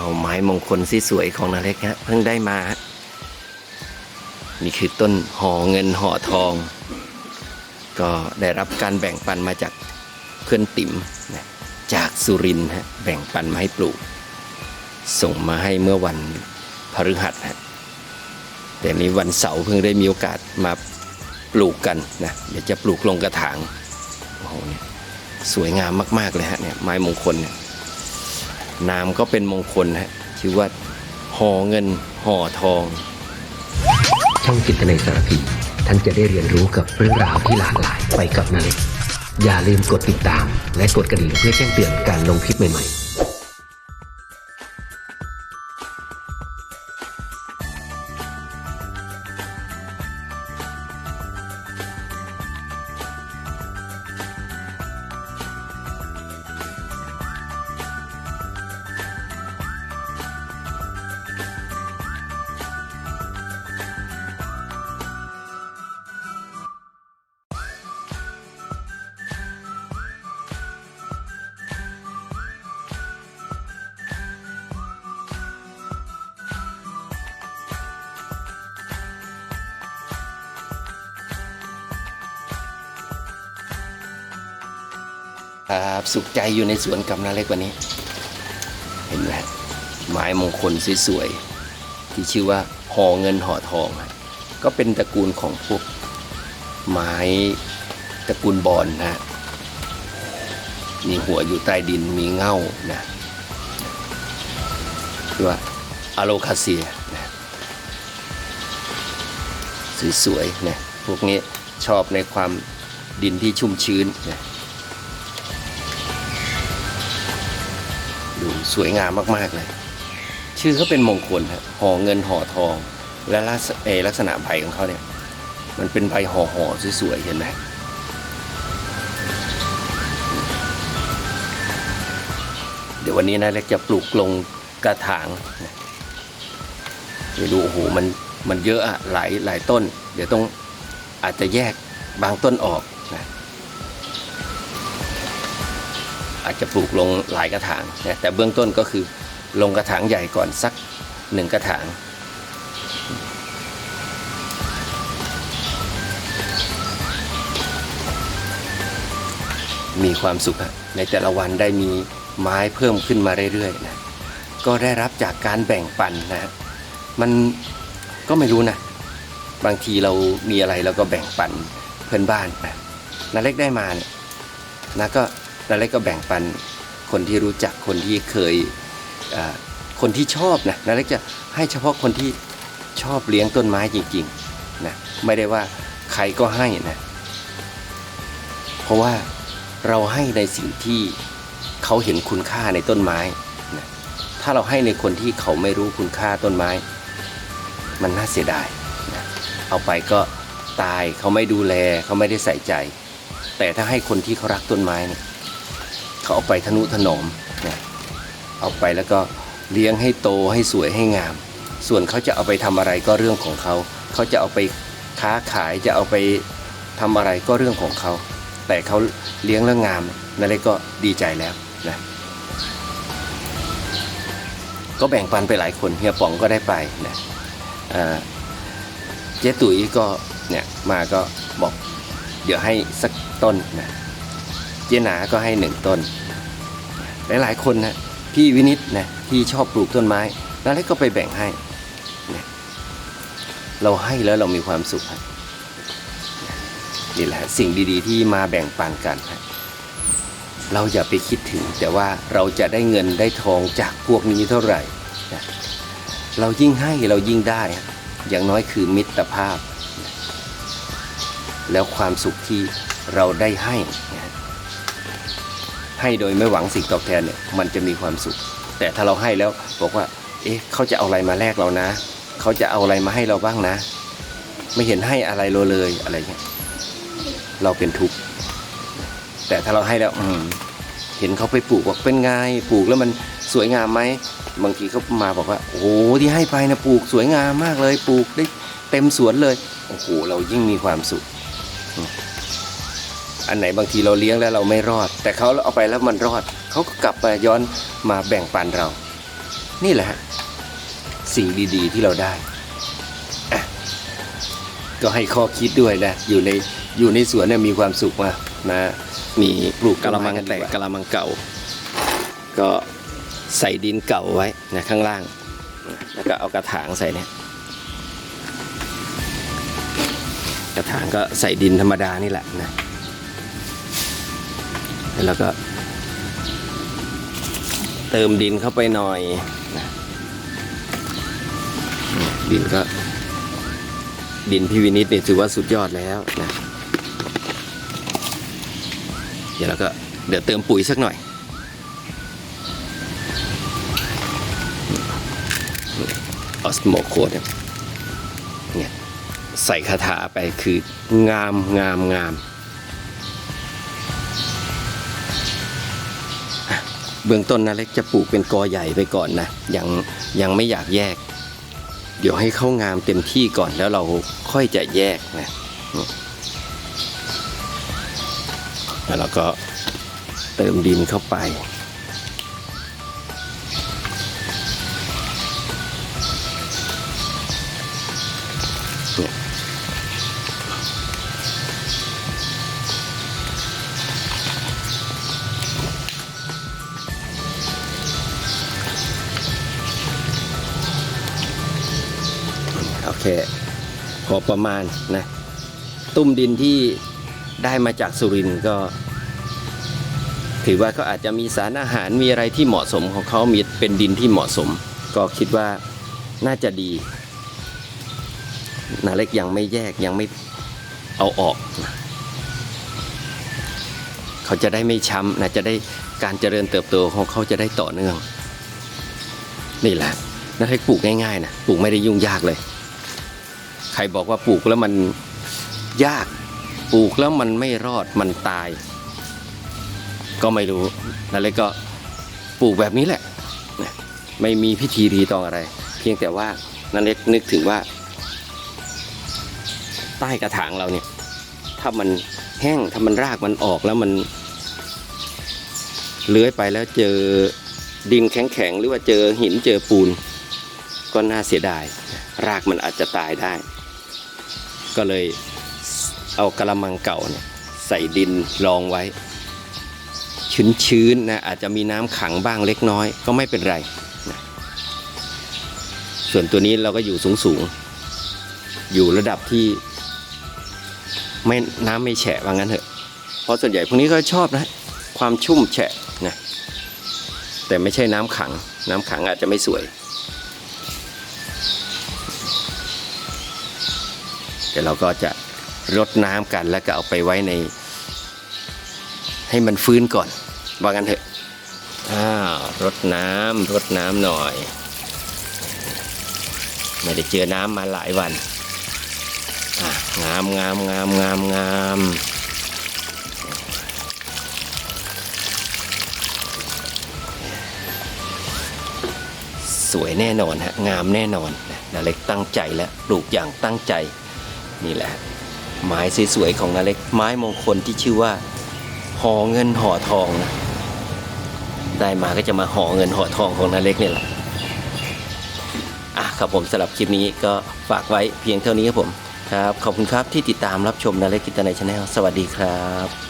าวไม้มงคลสสวยของนาเล็กฮะเพิ่งได้มา นี่คือต้นห่อเงินห่อทอง ก็ได้รับการแบ่งปันมาจากเพื่อนติ๋มนะจากสุรินทร์ฮะแบ่งปันมาให้ปลูก ส่งมาให้เมื่อวันพฤหัสฮะแต่นี้วันเสาร์เพิ่งได้มีโอกาสมาปลูกกันนะเดี๋ยวจะปลูกลงกระถางโอ้โหเนี่ยสวยงามมาก ๆ เลยฮะเนี่ยไม้มงคลเนี่ย นามก็เป็นมงคลฮะชื่อว่าห่อเงินห่อทอง ช่องจิตในสารพีท่านจะได้เรียนรู้กับเรื่องราวที่หลากหลายไปกับนาเล็กอย่าลืมกดติดตาม และกดกระดิ่งเพื่อแจ้งเตือนการลงคลิปใหม่ๆ ครับสุขใจอยู่ในสวนกำนันเล็กวันนี้ เห็นไหมไม้มงคลสวยๆที่ชื่อว่าห่อเงินห่อทอง ก็เป็นตระกูลของพวกไม้ตระกูลบอนนะฮะมีหัวอยู่ใต้ดินมีเง่านะคือว่าอะโลคาเซียนะสวยๆนะพวกนี้ชอบในความดินที่ชุ่มชื้นนะ ดูสวยงามมากๆเลย ชื่อเขาเป็นมงคลฮะห่อเงินห่อทอง และลักษเออลักษณะใบของเขาเนี่ย มันเป็นใบห่อห่อๆสวยๆเห็นไหมเดี๋ยววันนี้นะเล็กจะปลูกลงกระถางนะเดี๋ยวดูโอ้โหมันมันเยอะอะหลายหลายต้น เดี๋ยวต้องอาจจะแยกบางต้นออก อาจจะปลูกลงหลายกระถางนะแต่เบื้องต้นก็คือลงกระถางใหญ่ก่อนสักหนึ่งกระถางมีความสุขอะในแต่ละวันได้มีไม้เพิ่มขึ้นมาเรื่อยๆนะก็ได้รับจากการแบ่งปันนะมันก็ไม่รู้นะ บางทีเรามีอะไรเราก็แบ่งปันเพื่อนบ้านนะนาเล็กได้มาเนี่ยนะก็ นาเล็กก็แบ่งปันคนที่รู้จักคนที่เคยคนที่ชอบนะนาเล็กจะให้เฉพาะคนที่ชอบเลี้ยงต้นไม้จริงๆนะไม่ได้ว่าใครก็ให้นะเพราะว่าเราให้ในสิ่งที่เขาเห็นคุณค่าในต้นไม้นะถ้าเราให้ในคนที่เขาไม่รู้คุณค่าต้นไม้ มันน่าเสียดายนะเอาไปก็ตายเขาไม่ดูแลเขาไม่ได้ใส่ใจ แต่ถ้าให้คนที่เขารักต้นไม้เนี่ย เขาเอาไปทนุถนอมนะเอาไปแล้วก็เลี้ยงให้โตให้สวยให้งาม ส่วนเขาจะเอาไปทำอะไรก็เรื่องของเขา เขาจะเอาไปค้าขายจะเอาไปทำอะไรก็เรื่องของเขา แต่เขาเลี้ยงแล้วงามนั่นเลยก็ดีใจแล้วนะก็แบ่งปันไปหลายคนเฮียป๋องก็ได้ไปนะอ่าเจ๊ตุ๋ยก็เนี่ยมาก็บอกเดี๋ยวให้สักต้นนะเจหนาก็ให้หนึ่งต้น หลาย ๆ คนนะพี่วินิตนะที่ชอบปลูกต้นไม้นั่นแหละก็ไปแบ่งให้นะเราให้แล้วเรามีความสุขครับนี่แหละสิ่งดี ๆ ที่มาแบ่งปันกันครับเราอย่าไปคิดถึง แต่ว่าเราจะได้เงินได้ทองจากพวกนี้เท่าไหร่นะเรายิ่งให้เรายิ่งได้ อย่างน้อยคือมิตรภาพ แล้วความสุขที่เราได้ให้นะ ให้โดยไม่หวังสิ่งตอบแทนเนี่ยมันจะมีความสุข แต่ถ้าเราให้แล้วบอกว่า เอ๊ะเขาจะเอาอะไรมาแลกเรานะ เขาจะเอาอะไรมาให้เราบ้างนะ ไม่เห็นให้อะไรเราเลยอะไรเงี้ยเราเป็นทุกข์แต่ถ้าเราให้แล้วอืมเห็นเขาไปปลูกบอกเป็นไงปลูกแล้วมันสวยงามไหมบางทีเขามาบอกว่าโอ้โหที่ให้ไปนะปลูกสวยงามมากเลยปลูกได้เต็มสวนเลยโอ้โหเรายิ่งมีความสุข อันไหนบางทีเราเลี้ยงแล้วเราไม่รอด แต่เขาเอาไปแล้วมันรอด เขาก็กลับมาย้อนมาแบ่งปันเรา นี่แหละสิ่งดีๆที่เราได้ก็ให้ข้อคิดด้วยนะอยู่ในอยู่ในสวนเนี่ยมีความสุขมากนะ มีปลูกกระมังแตกกระมังเก่า ก็ใส่ดินเก่าไว้นะข้างล่าง แล้วก็เอากระถางใส่เนี่ยกระถางก็ใส่ดินธรรมดานี่แหละนะ แล้วก็ เติมดินเข้าไปหน่อยนะดินก็ ดินพี่วินิตเนี่ยถือว่าสุดยอดแล้วนะเดี๋ยวเราก็เดี๋ยวเติมปุ๋ยสักหน่อยออสโมโคดเนี่ยใส่คาถาไปคืองามงามงาม เบื้องต้นนะเล็กจะปลูกเป็นกอใหญ่ไปก่อนนะยังยังไม่อยากแยก เดี๋ยวให้เข้างามเต็มที่ก่อนแล้วเราค่อยจะแยกนะแล้วเราก็เติมดินเข้าไป โอเคพอประมาณนะตุ้มดินที่ได้มาจากสุรินก็ ถือว่าเขาอาจจะมีสารอาหารมีอะไรที่เหมาะสมของเขามีเป็นดินที่เหมาะสม ก็คิดว่าน่าจะดีนาเล็กยังไม่แยกยังไม่เอาออก เขาจะได้ไม่ช้ำนะจะได้การเจริญเติบโตของเขาจะได้ต่อเนื่อง นี่แหละนาเล็กปลูกง่ายๆนะปลูกไม่ได้ยุ่งยากเลย ใครบอกว่าปลูกแล้วมันยาก ปลูกแล้วมันไม่รอดมันตาย ก็ไม่รู้นั่นเลยก็ปลูกแบบนี้แหละ ไม่มีพิธีรีตองอะไร เพียงแต่ว่านั่นเล็กนึกถึงว่า ใต้กระถางเราเนี่ย ถ้ามันแห้งถ้ามันรากมันออกแล้วมันเลื้อยไปแล้วเจอดินแข็งๆหรือว่าเจอหินเจอปูน ก็น่าเสียดาย รากมันอาจจะตายได้ ก็เลยเอากระมังเก่าเนี่ยใส่ดินรองไว้ ชื้นๆนะอาจจะมีน้ำขังบ้างเล็กน้อย ก็ไม่เป็นไรนะส่วนตัวนี้เราก็อยู่สูงๆ อยู่ระดับที่ไม่น้ำไม่แฉะว่างั้นเถอะ เพราะส่วนใหญ่พวกนี้ก็ชอบนะ ความชุ่มแฉะนะแต่ไม่ใช่น้ำขัง น้ำขังอาจจะไม่สวย ดี๋ยวเราก็จะรดน้ำกันแล้วก็เอาไปไว้ใน ให้มันฟื้นก่อน ว่างั้นเถอะอ้าวรดน้ำรดน้ำหน่อย ไม่ได้เจอน้ำมาหลายวันงามงามงามงามงามสวยแน่นอนฮะงามแน่นอนนะนเล็กตั้งใจแล้วปลูกอย่างตั้งใจ นี่แหละไม้สวยๆของนาเล็กไม้มงคลที่ชื่อว่าห่อเงินห่อทองนะได้มาก็จะมาห่อเงินห่อทองของนาเล็กเนี่ยแหละอะครับผมสำหรับคลิปนี้ก็ฝากไว้เพียงเท่านี้ครับผมครับ ขอบคุณครับที่ติดตามรับชมนาเล็กกิตในชาแนลสวัสดีครับ